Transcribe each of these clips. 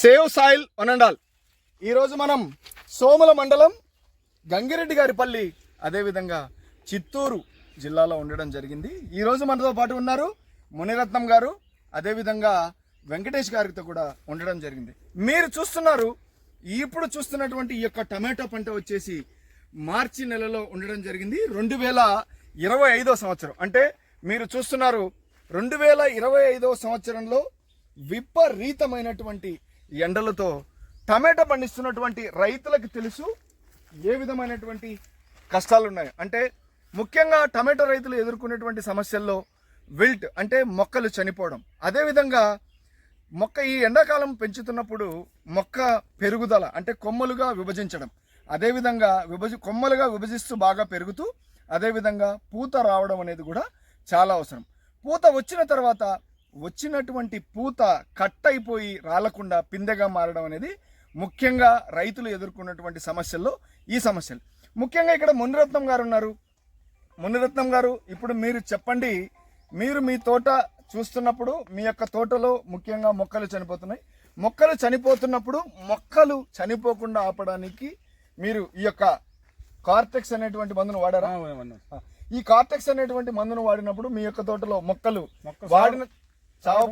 Save soil వనండాల్. ఈరోజు మనం సోముల మండలం గంగిరెడ్డి గారి పల్లి అదేవిధంగా చిత్తూరు జిల్లాలో ఉండడం జరిగింది. ఈరోజు మనతో పాటు ఉన్నారు మునిరత్నం గారు అదేవిధంగా వెంకటేష్ గారితో కూడా ఉండడం జరిగింది. మీరు చూస్తున్నారు ఇప్పుడు చూస్తున్నటువంటి ఈ యొక్క టమాటో పంట వచ్చేసి మార్చి నెలలో ఉండడం జరిగింది. రెండు వేల ఇరవై ఐదో సంవత్సరం. అంటే మీరు చూస్తున్నారు రెండు వేల ఇరవై ఐదో సంవత్సరంలో విపరీతమైనటువంటి ఎండలతో టమాటా పండిస్తున్నటువంటి రైతులకు తెలుసు ఏ విధమైనటువంటి కష్టాలు ఉన్నాయి అంటే ముఖ్యంగా టమాటో రైతులు ఎదుర్కొనేటువంటి సమస్యల్లో విల్ట్ అంటే మొక్కలు చనిపోవడం. అదేవిధంగా మొక్క ఈ ఎండాకాలం పెంచుతున్నప్పుడు మొక్క పెరుగుదల అంటే కొమ్మలుగా విభజించడం. అదేవిధంగా విభజి కొమ్మలుగా విభజిస్తూ బాగా పెరుగుతూ అదేవిధంగా పూత రావడం అనేది కూడా చాలా అవసరం. పూత వచ్చిన తర్వాత వచ్చినటువంటి పూత కట్ అయిపోయి రాలకుండా పిందెగా మారడం అనేది ముఖ్యంగా రైతులు ఎదుర్కొన్నటువంటి సమస్యల్లో ఈ సమస్యలు. ముఖ్యంగా ఇక్కడ మునిరత్నం గారు ఉన్నారు. మునిరత్నం గారు ఇప్పుడు మీరు చెప్పండి మీరు మీ తోట చూస్తున్నప్పుడు మీ యొక్క తోటలో ముఖ్యంగా మొక్కలు చనిపోతున్నాయి. మొక్కలు చనిపోతున్నప్పుడు మొక్కలు చనిపోకుండా ఆపడానికి మీరు ఈ యొక్క కార్టెక్స్ అనేటువంటి మందును వాడారా? ఈ కార్టెక్స్ అనేటువంటి మందును వాడినప్పుడు మీ యొక్క తోటలో మొక్కలు మొక్క వాడిన చావ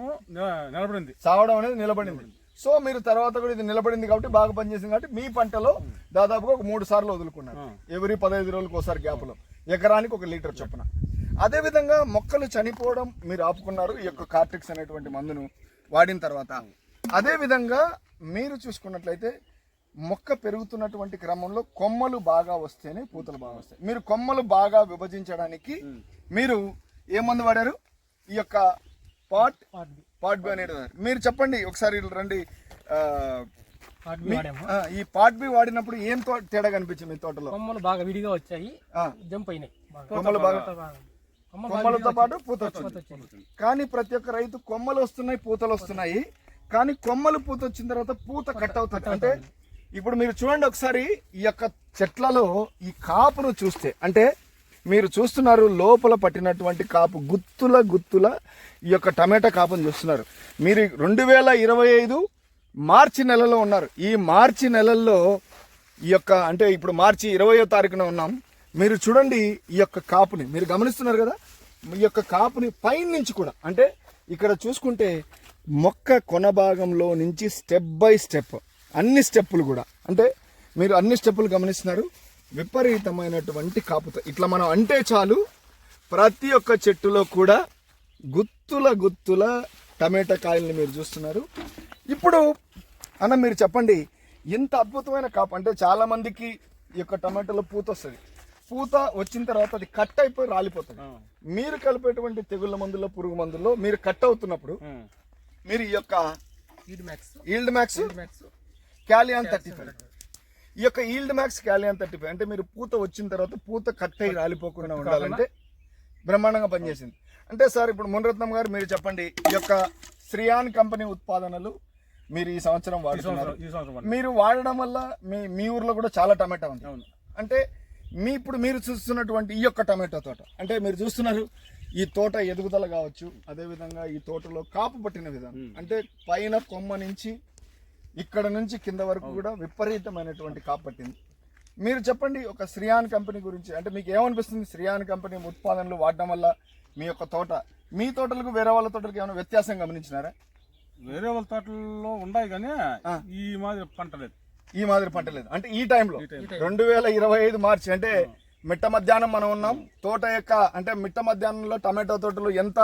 నిలబడింది. చావడం అనేది నిలబడింది. సో మీరు తర్వాత కూడా ఇది నిలబడింది కాబట్టి బాగా పనిచేసింది కాబట్టి మీ పంటలో దాదాపుగా ఒక మూడు సార్లు వదులుకున్నారు. ఎవరి పదహైదు రోజులకు ఒకసారి గ్యాప్లో. ఎకరానికి ఒక లీటర్ చొప్పున. అదే విధంగా మొక్కలు చనిపోవడం మీరు ఆపుకున్నారు ఈ యొక్క కార్టిక్స్ అనేటువంటి మందును వాడిన తర్వాత. అదే విధంగా మీరు చూసుకున్నట్లయితే మొక్క పెరుగుతున్నటువంటి క్రమంలో కొమ్మలు బాగా వస్తేనే పూతలు బాగా వస్తాయి. మీరు కొమ్మలు బాగా విభజించడానికి మీరు ఏ మందు వాడారు? ఈ యొక్క పాట్ పాట్ బి అనేది. మీరు చెప్పండి ఒకసారి రండి. ఈ పాట్ బి వాడినప్పుడు ఏం తేడా కనిపించింది మీ తోటలో? కొమ్మలు బాగా విడిగా వచ్చాయి జంప్ అయినాయి. కొమ్మలు బాగా కొమ్మ బాగా కొమ్మలతో పాటు పూత వచ్చింది. కానీ ప్రతి ఒక్క రైతు కొమ్మలు వస్తున్నాయి పూతలు వస్తున్నాయి. కానీ కొమ్మలు పూత వచ్చిన తర్వాత పూత కట్ అవుతుంది. అంటే ఇప్పుడు మీరు చూడండి ఒకసారి ఈ యొక్క చెట్లలో ఈ కాపును చూస్తే అంటే మీరు చూస్తున్నారు లోపల పట్టినటువంటి కాపు గుత్తుల గుత్తుల ఈ యొక్క టమాటా కాపును చూస్తున్నారు. మీరు రెండు వేల ఇరవై ఐదు మార్చి నెలలో ఉన్నారు. ఈ మార్చి నెలల్లో ఈ యొక్క అంటే ఇప్పుడు మార్చి ఇరవయో తారీఖున ఉన్నాం. మీరు చూడండి ఈ యొక్క కాపుని. మీరు గమనిస్తున్నారు కదా? ఈ యొక్క కాపుని పైన నుంచి కూడా. అంటే ఇక్కడ చూసుకుంటే మొక్క కొన భాగంలో నుంచి స్టెప్ బై స్టెప్ అన్ని స్టెప్పులు కూడా. అంటే మీరు అన్ని స్టెప్పులు గమనిస్తున్నారు. విపరీతమైనటువంటి కాపుతో. ఇట్లా మనం అంటే చాలు ప్రతి ఒక్క చెట్టులో కూడా గుత్తుల గుత్తుల టమాటా కాయల్ని మీరు చూస్తున్నారు. ఇప్పుడు అన్న మీరు చెప్పండి ఇంత అద్భుతమైన కాపు అంటే చాలా మందికి ఈ యొక్క టమాటాలో పూత వస్తుంది. పూత వచ్చిన తర్వాత అది కట్ అయిపోయి రాలిపోతుంది. మీరు కలిపేటువంటి తెగుళ్ళ మందులో పురుగు మందుల్లో మీరు కట్ అవుతున్నప్పుడు మీరు ఈ యొక్క ఈల్డ్ మ్యాక్స్. మ్యాక్స్ క్యాలియాన్ థర్టీ ఫైవ్. ఈ యొక్క ఈల్డ్ మ్యాక్స్ క్యాలియాన్ థర్టీ ఫైవ్. అంటే మీరు పూత వచ్చిన తర్వాత పూత కట్ అయి రాలిపోకుండా ఉండాలంటే బ్రహ్మాండంగా పనిచేసింది. అంటే సార్ ఇప్పుడు మునరత్నం గారు మీరు చెప్పండి ఈ యొక్క శ్రియాన్ కంపెనీ ఉత్పాదనలు మీరు ఈ సంవత్సరం వాడుతున్నారు. మీరు వాడడం వల్ల మీ మీ ఊర్లో కూడా చాలా టమాటా ఉంది. అంటే మీ ఇప్పుడు మీరు చూస్తున్నటువంటి ఈ యొక్క టమాటో తోట అంటే మీరు చూస్తున్నారు ఈ తోట ఎదుగుదల కావచ్చు అదేవిధంగా ఈ తోటలో కాపు పట్టిన విధానం. అంటే పైన కొమ్మ నుంచి ఇక్కడ నుంచి కింద వరకు కూడా విపరీతమైనటువంటి కాపు పట్టింది మీరు చెప్పండి ఒక శ్రియాన్ కంపెనీ గురించి అంటే మీకు ఏమనిపిస్తుంది? శ్రియాన్ కంపెనీ ఉత్పాదనలు వాడడం వల్ల మీ యొక్క తోట మీ తోటలకు వేరే వాళ్ళ తోటలకు ఏమైనా వ్యత్యాసం గమనించినారా? వేరే వాళ్ళ తోటల్లో ఉన్నాయి కానీ. ఈ మాదిరి పంట లేదు. ఈ మాదిరి పంట లేదు. అంటే ఈ టైంలో. రెండు వేల ఇరవై ఐదు మార్చి అంటే మిట్ట మధ్యాహ్నం మనం ఉన్నాం. తోట యొక్క అంటే మిట్ట మధ్యాహ్నంలో టమాటో తోటలు ఎంత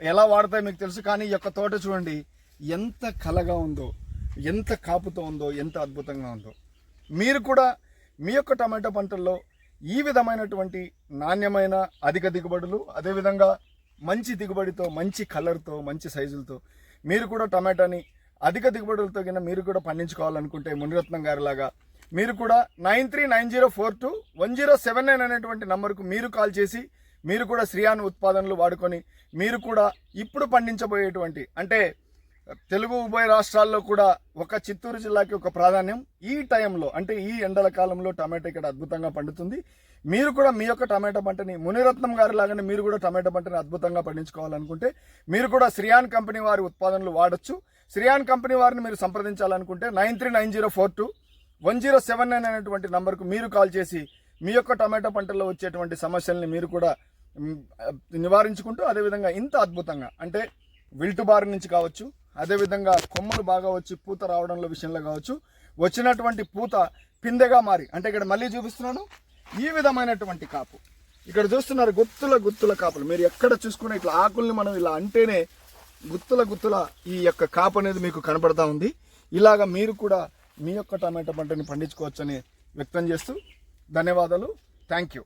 ఎలా వాడతాయి మీకు తెలుసు కానీ ఈ యొక్క తోట చూడండి ఎంత కలగా ఉందో. ఎంత కాపుతో ఉందో ఎంత అద్భుతంగా ఉందో. మీరు కూడా మీ యొక్క టమాటో పంటల్లో ఈ విధమైనటువంటి నాణ్యమైన అధిక దిగుబడులు అదేవిధంగా మంచి దిగుబడితో మంచి కలర్తో మంచి సైజులతో మీరు కూడా టమాటాని అధిక దిగుబడులతో కింద మీరు కూడా పండించుకోవాలనుకుంటే మునిరత్నం గారిలాగా మీరు కూడా nine three nine zero four two one zero seven nine అనేటువంటి నంబర్కు మీరు కాల్ చేసి మీరు కూడా శ్రీయాన్ ఉత్పాదనలు వాడుకొని మీరు కూడా ఇప్పుడు పండించబోయేటువంటి అంటే తెలుగు ఉభయ రాష్ట్రాల్లో కూడా ఒక చిత్తూరు జిల్లాకి ఒక ప్రాధాన్యం. ఈ టైంలో అంటే ఈ ఎండల కాలంలో టమాటా ఇక్కడ అద్భుతంగా పండుతుంది. మీరు కూడా మీ యొక్క టమాటా పంటని మునిరత్నం గారి లాగానే మీరు కూడా టమాటా పంటని అద్భుతంగా పండించుకోవాలనుకుంటే మీరు కూడా శ్రియాన్ కంపెనీ వారి ఉత్పాదనలు వాడొచ్చు. శ్రీయాన్ కంపెనీ వారిని మీరు సంప్రదించాలనుకుంటే nine three nine zero four two one zero seven nine అనేటువంటి నంబర్కు మీరు కాల్ చేసి మీ యొక్క టమాటో పంటల్లో వచ్చేటువంటి సమస్యల్ని మీరు కూడా నివారించుకుంటూ అదేవిధంగా ఇంత అద్భుతంగా అంటే విల్టుబారి నుంచి కావచ్చు అదేవిధంగా కొమ్మలు బాగా వచ్చి పూత రావడంలో విషయంలో కావచ్చు వచ్చినటువంటి పూత పిందెగా మారి అంటే ఇక్కడ మళ్ళీ చూపిస్తున్నాను ఈ విధమైనటువంటి కాపు. ఇక్కడ చూస్తున్నారు గుత్తుల గుత్తుల కాపులు. మీరు ఎక్కడ చూసుకునే ఇట్లా ఆకుల్ని మనం ఇలా అంటేనే గుత్తుల గుత్తుల ఈ యొక్క కాపు అనేది మీకు కనబడతా ఉంది. ఇలాగ మీరు కూడా మీ యొక్క టమాటా పంటని పండించుకోవచ్చని వ్యక్తం చేస్తూ ధన్యవాదాలు. Thank you